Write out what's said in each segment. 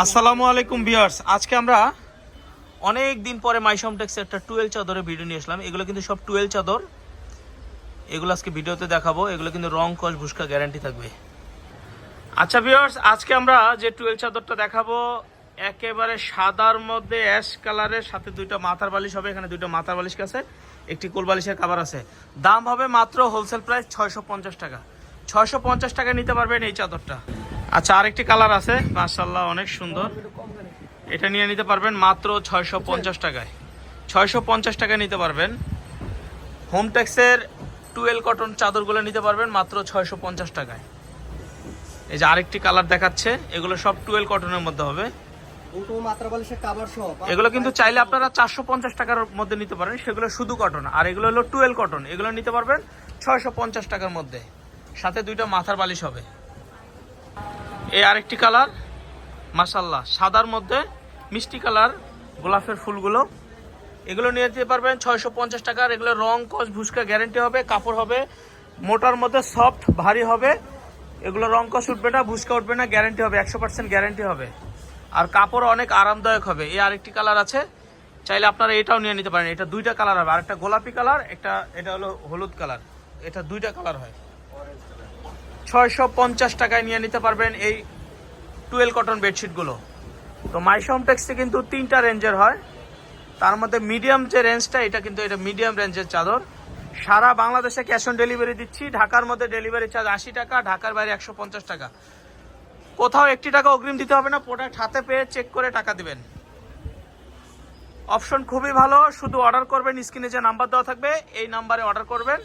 আসসালামু আলাইকুম ভিউয়ার্স। আজকে আমরা অনেক দিন পরে মাইসম টেক্সে একটা টুয়েল চাদরের ভিডিও নিয়ে আসলাম। এগুলো কিন্তু সব টুয়েল চাদর। এগুলো আজকে ভিডিওতে দেখাবো। এগুলো কিন্তু রং, কস, ভুসকা গ্যারান্টি থাকবে। আচ্ছা ভিউয়ার্স, আজকে আমরা যে টুয়েল চাদরটা দেখাবো, একেবারে সাদার মধ্যে অ্যাশ কালারের, সাথে দুইটা মাথার বালিশ হবে। এখানে দুইটা মাথার বালিশ আছে, একটি কোল বালিশের কাভার আছে। দাম হবে মাত্র হোলসেল প্রাইস ছয়শো পঞ্চাশ টাকা। ছয়শো পঞ্চাশ টাকা নিতে পারবেন এই চাদরটা। আচ্ছা আরেকটি কালার আছে। মার্শাল্লাহ অনেক সুন্দর। এটা নিয়ে নিতে পারবেন মাত্র ছয়শো পঞ্চাশ টাকায়। ছয়শো পঞ্চাশ টাকায় নিতে পারবেন। হোম ট্যাক্সের টুয়েল কটন চাদরগুলো নিতে পারবেন মাত্র ছয়শো পঞ্চাশ টাকায়। এই যে আরেকটি কালার দেখাচ্ছে এগুলো সব টুয়েল কটনের মধ্যে হবে। এগুলো কিন্তু চাইলে আপনারা চারশো পঞ্চাশ টাকার মধ্যে নিতে পারেন। সেগুলো শুধু কটন আর এগুলো হলো টুয়েল কটন এগুলো নিতে পারবেন ছয়শো পঞ্চাশ টাকার মধ্যে। সাথে দুইটা মাথার বালিশ হবে। এই আরেকটি কালার মাসাল্লাহ সাদার মধ্যে মিষ্টি কালার, গোলাপের ফুলগুলো। এগুলো নিয়ে যেতে পারবেন ছয়শো পঞ্চাশ টাকার এগুলো রং, কস, ভুসকা গ্যারেন্টি হবে, কাপড় হবে। মোটার মধ্যে সফট, ভারী হবে। এগুলো রং, কস উঠবে না, ভুসকা উঠবে না, গ্যারেন্টি হবে, একশো পার্সেন্ট গ্যারেন্টি হবে। আর কাপড় অনেক আরামদায়ক হবে। এই আরেকটি কালার আছে। চাইলে আপনারা এটাও নিয়ে নিতে পারেন। এটা দুইটা কালার হবে। আর একটা গোলাপি কালার, একটা, এটা হলো হলুদ কালার। এটা দুইটা কালার হয়। ছয়শো পঞ্চাশ টাকায় নিয়ে নিতে পারবেন এই টুয়েল কটন বেডশিটগুলো। তো মাইশম টেক্সে কিন্তু তিনটা রেঞ্জের হয়। তার মধ্যে মিডিয়াম যে রেঞ্জটা, এটা কিন্তু এটা মিডিয়াম রেঞ্জের চাদর। সারা বাংলাদেশে ক্যাশ অন ডেলিভারি দিচ্ছি। ঢাকার মধ্যে ডেলিভারি চার্জ আশি টাকা, ঢাকার বাইরে একশো পঞ্চাশ টাকা। কোথাও একটি টাকা অগ্রিম দিতে হবে না, প্রোডাক্ট হাতে পেয়ে চেক করে টাকা দিবেন। অপশন খুবই ভালো, শুধু অর্ডার করবেন, স্ক্রিনে যে নাম্বার দেওয়া থাকবে, এই নাম্বারে অর্ডার করবেন,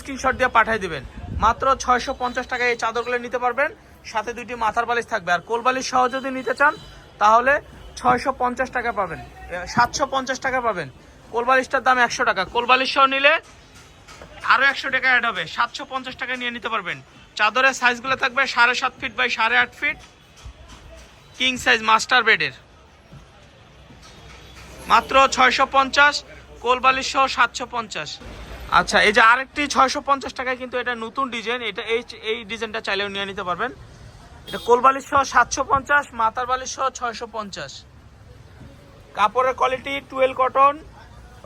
স্ক্রিনশট দিয়ে পাঠিয়ে দিবেন। মাত্র ছয়শো পঞ্চাশ টাকায় এই চাদরগুলো নিতে পারবেন। সাথে দুইটি মাথার বালিশ থাকবে। আর কোল বালিশ সহ যদি নিতে চান, তাহলে ছয়শো পঞ্চাশ টাকা পাবেন। সাতশো পঞ্চাশ টাকা পাবেন। কোল বালিশটার দাম একশো টাকা। কোল বালিশ সহ নিলে আরও একশো টাকা অ্যাড হবে। সাতশো পঞ্চাশ টাকা নিয়ে নিতে পারবেন। চাদরের সাইজগুলো থাকবে সাড়ে সাত ফিট বাই সাড়ে আট ফিট কিং সাইজ মাস্টার বেডের মাত্র ছয়শো পঞ্চাশ। কোলবালিশ সহ সাতশো পঞ্চাশ। আচ্ছা এই যে আরেকটি ছয়শো পঞ্চাশ টাকায় কিন্তু এটা নতুন ডিজাইন। এটা এই এই ডিজাইনটা চাইলেও নিয়ে নিতে পারবেন। এটা কোলবালিশ সহ সাতশো পঞ্চাশ, মাথার বালিশ সহ ছয়শো পঞ্চাশ। কাপড়ের কোয়ালিটি টুয়েল কটন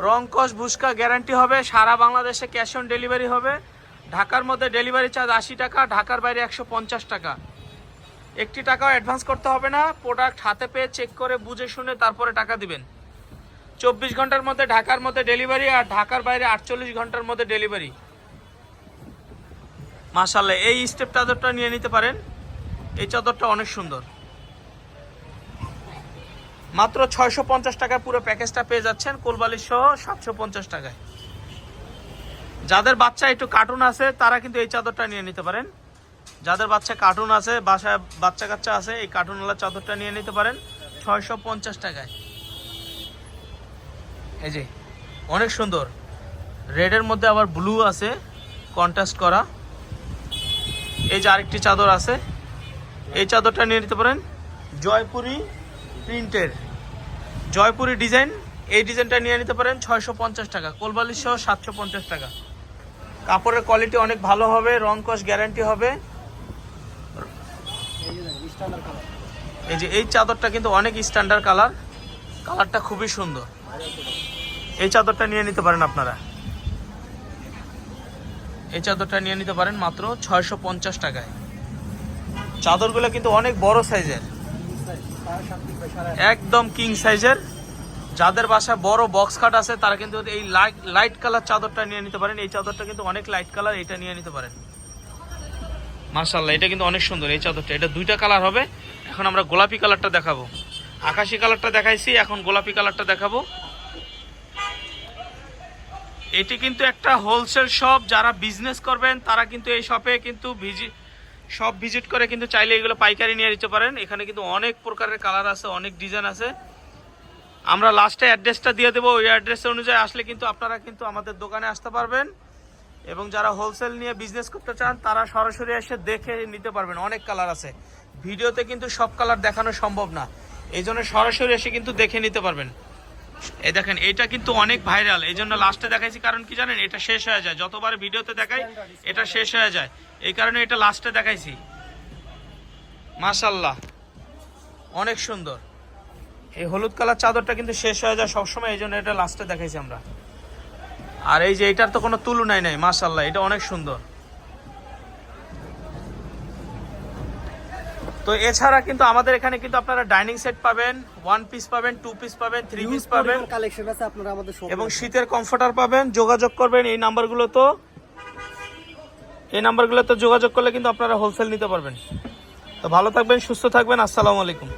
রং, কস, ভুসকা গ্যারান্টি হবে। সারা বাংলাদেশে ক্যাশ অন ডেলিভারি হবে। ঢাকার মধ্যে ডেলিভারি চার্জ আশি টাকা, ঢাকার বাইরে একশো পঞ্চাশ টাকা। একটি টাকাও অ্যাডভান্স করতে হবে না। প্রোডাক্ট হাতে পেয়ে চেক করে, বুঝে শুনে তারপরে টাকা দিবেন। চব্বিশ ঘণ্টার মধ্যে ঢাকার মধ্যে ডেলিভারি আর ঢাকার বাইরে আটচল্লিশ ঘণ্টার মধ্যে ডেলিভারি মাশাল্লাহ এই স্টেপ চাদরটা নিয়ে নিতে পারেন। এই চাদরটা অনেক সুন্দর। মাত্র ছয়শো পঞ্চাশ টাকায় পুরো প্যাকেজটা পেয়ে যাচ্ছেন, কোলবালিশ সহ সাতশো পঞ্চাশ টাকায়। যাদের বাচ্চা একটু কার্টুন আছে, তারা কিন্তু এই চাদরটা নিয়ে নিতে পারেন। যাদের বাচ্চা কার্টুন আছে, বাসায় বাচ্চা কাচ্চা আছে, এই কার্টুনওয়ালা চাদরটা নিয়ে নিতে পারেন, ছয়শো পঞ্চাশ টাকায়। এই যে, অনেক সুন্দর। রেডের মধ্যে আবার ব্লু আছে কন্ট্রাস্ট করা। এই যে আরেকটি চাদর আছে। এই চাদরটা নিয়ে নিতে পারেন, জয়পুরি প্রিন্টের। জয়পুরি ডিজাইন, এই ডিজাইনটা নিয়ে নিতে পারেন ছয়শো পঞ্চাশ টাকা। কোলবালিশ সহ সাতশো পঞ্চাশ টাকা। কাপড়ের কোয়ালিটি অনেক ভালো হবে, রং কস গ্যারান্টি হবে। এই যে এই চাদরটা কিন্তু অনেক স্ট্যান্ডার্ড কালার কালারটা খুবই সুন্দর। এই চাদরটা নিয়ে নিতে পারেন আপনারা। এই চাদরটা নিয়ে নিতে পারেন মাত্র ছয়শো পঞ্চাশ টাকায়। চাদরগুলো কিন্তু অনেক বড় সাইজের। একদম কিং সাইজের। যাদের বাসায় বড় বক্স কাট আছে তারা কিন্তু এই লাইট লাইট কালার চাদরটা নিয়ে নিতে পারেন। এই চাদরটা কিন্তু অনেক লাইট কালার এটা নিয়ে নিতে পারেন। মার্শাল্লাহ এটা কিন্তু অনেক সুন্দর এই চাদরটা। এটা দুইটা কালার হবে। এখন আমরা গোলাপি কালারটা দেখাবো। আকাশি কালারটা দেখাইছি এখন গোলাপি কালারটা দেখাবো। এটি কিন্তু একটা হোলসেল শপ যারা বিজনেস করবেন, তারা কিন্তু এই শপে কিন্তু ভিজিট সব ভিজিট করে কিন্তু চাইলে এগুলো পাইকারি নিয়ে নিতে পারেন। এখানে কিন্তু অনেক প্রকারের কালার আছে, অনেক ডিজাইন আছে। আমরা লাস্টে অ্যাড্রেসটা দিয়ে দেবো। ওই অ্যাড্রেস অনুযায়ী আসলে কিন্তু আপনারা কিন্তু আমাদের দোকানে আসতে পারবেন। এবং যারা হোলসেল নিয়ে বিজনেস করতে চান, তারা সরাসরি এসে দেখে নিতে পারবেন। অনেক কালার আছে। ভিডিওতে কিন্তু সব কালার দেখানো সম্ভব না। এই জন্য সরাসরি এসে কিন্তু দেখে নিতে পারবেন। এই দেখেন, এটা কিন্তু অনেক ভাইরাল এই জন্য লাস্টে দেখাইছি, কারণ কি জানেন, এটা শেষ হয়ে যায়। যতবার ভিডিওতে দেখাই, এটা শেষ হয়ে যায়। এই কারণে এটা লাস্টে দেখাইছি। মাশাল্লাহ অনেক সুন্দর। এই হলুদ কালার চাদরটা কিন্তু শেষ হয়ে যায় সবসময়, এই জন্য এটা লাস্টে দেখাইছি আমরা। আর এই যে, এটার তো কোনো তুলনাই নাই মাশাল্লাহ এটা অনেক সুন্দর। তো এছাড়া কিন্তু আমাদের এখানে কিন্তু আপনারা ডাইনিং সেট পাবেন ওয়ান পিস পাবেন টু পিস পাবেন থ্রি পিস পাবেন। কালেকশন আছে আপনারা আমাদের এবং শীতের কমফোর্টার পাবেন যোগাযোগ করবেন এই নাম্বারগুলো তো এই নাম্বারগুলোতে যোগাযোগ করলে কিন্তু আপনারা হোলসেল নিতে পারবেন। তো ভালো থাকবেন সুস্থ থাকবেন আসসালামু আলাইকুম।